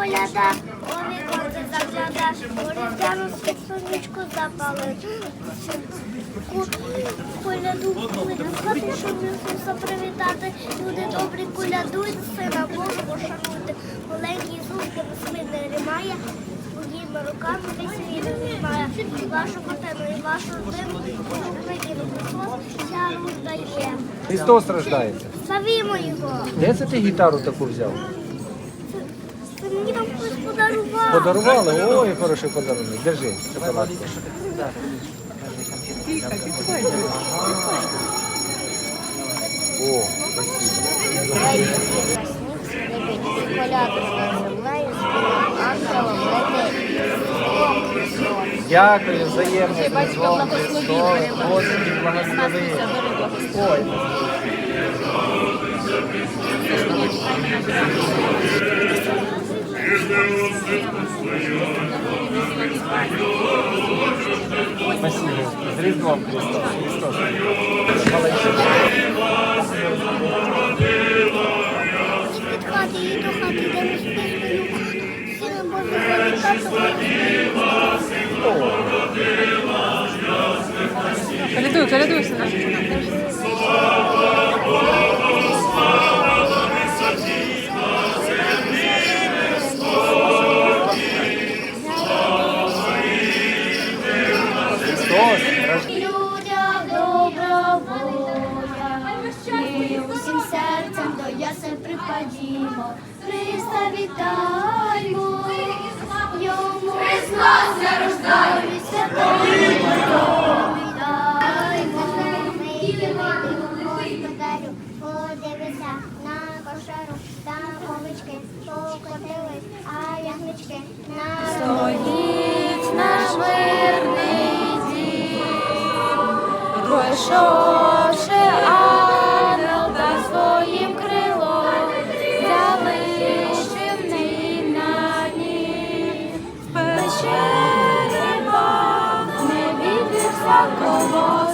коляда, у віконце загляда, у різдвяну свічку запали. Ку- Коляду хати, щоб Ісуса привітати. Люди добрі колядують, сина Божого шануйте. Маленький Ісус, несли не рімає, своїми руками весь світ. І вашу хатину, і вашу родину, викинув Христос, чару дає. Христос рождається. Славімо його! Де це ти гітару таку взяв? Подарував. Подарували? Ой, хороший подарунок. Держи, шоколадку. О, спасибо. Дякую, взаємно. Ой, спасибо. З Різдвом Христос. Христос. Хати до хати. Припадімо, Христа вітаймо, йому знов зарождаю святої вітаймо. Господарю, подивися на кошеру, там овечки покотились, а ягнички на Стоїть наш мирний дім, пройшовши від